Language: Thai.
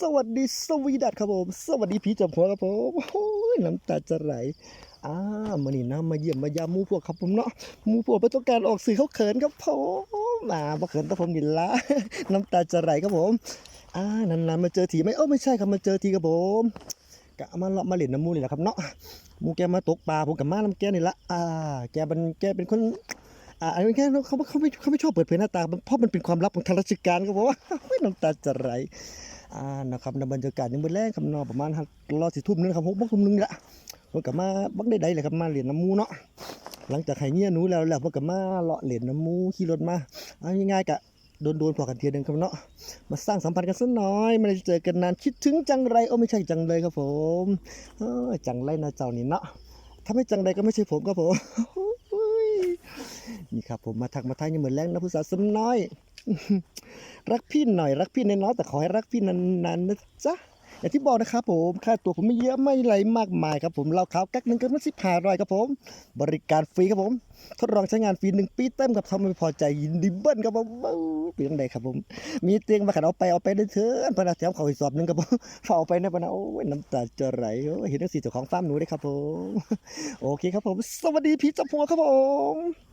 สวัสดีสวีดัตครับผม สวัสดีพี่จับหัวครับผมโอ้ยน้ำตาจะไหลอ่ามานี่นะมาเยี่ยมมายามมูพวกครับผมเนาะมูพวกไม่ต้องการออกสื่อเขาเขินครับผมมาบ่เขินแต่ผมนี่ละน้ำตาจะไหลครับผมอ่านานๆมาเจอทีไหมเออไม่ใช่ครับมาเจอทีครับผมกะมาเลาะมาเล่นน้ำมูนี่แหละครับเนาะมูแกมาตกปลาผมกับมาน้ำแกนี่ละอ่า แกเป็นแกเป็นคน อ่าอันนี้แค่เขาเขาไม่เขาไม่ชอบเปิดเผยหน้าตา เพราะมันเป็นความลับของทางราชการก็บอกว่าน้ำตาจะไหลอ่านะครับในบรรยากาศยังมือแรงคำนองประมาณรอสิทุ่มนึงครับหกโมงทุ่มนึงละผมกับมาบักได้ใดเลยครับมาเหรียญน้ำมูเนาะหลังจากไห้เงี้ยหนูแล้วแล้วผมกับมาเลาะเหรียญน้ำมูขี่รถมาเอาง่ายๆกะโดนโดนพอกันเทียหนึงครับเนาะมาสร้างสัมพันธ์กันสักหน่อยไม่ได้เจอกันนานคิดถึงจังไรโอ้ไม่ใช่จังเลยครับผมจังไรนะเจ้านี่เนาะถ้าไม่จังไรก็ไม่ใช่ผมครับผม นี่ครับผมมาทักมาทายยังเหมือนแรงนะผู้สาวสมน้อย รักพี่หน่อยรักพี่น้อยแต่ขอให้รักพี่นานๆนะจ๊ะอย่างที่บอกนะครับผมค่าตัวผมไม่เยอะไม่ไรมากมายครับผมเราขาวกักหนึ่งก็มันสิบห้าร้อยครับผม บริการฟรีครับผมทดลองใช้งานฟรีหนึ่งปีเต็มครับทำไม่พอใจยินดีเบิ้ลครับผมเปลี่ยนใดครับผม มีเตียงมาขันเอาไปเอาไปได้เถอะพนักแถมเขาอีกสอบหนึ่งครับผมฝาเอาไปนะพนักโอ้ยน้ำตาจะไหลเห็นทั้งสี่เจ้าของฟาร์มหนูด้วยครับผม โอเคครับผม สวัสดีพี่จับหัวครับผม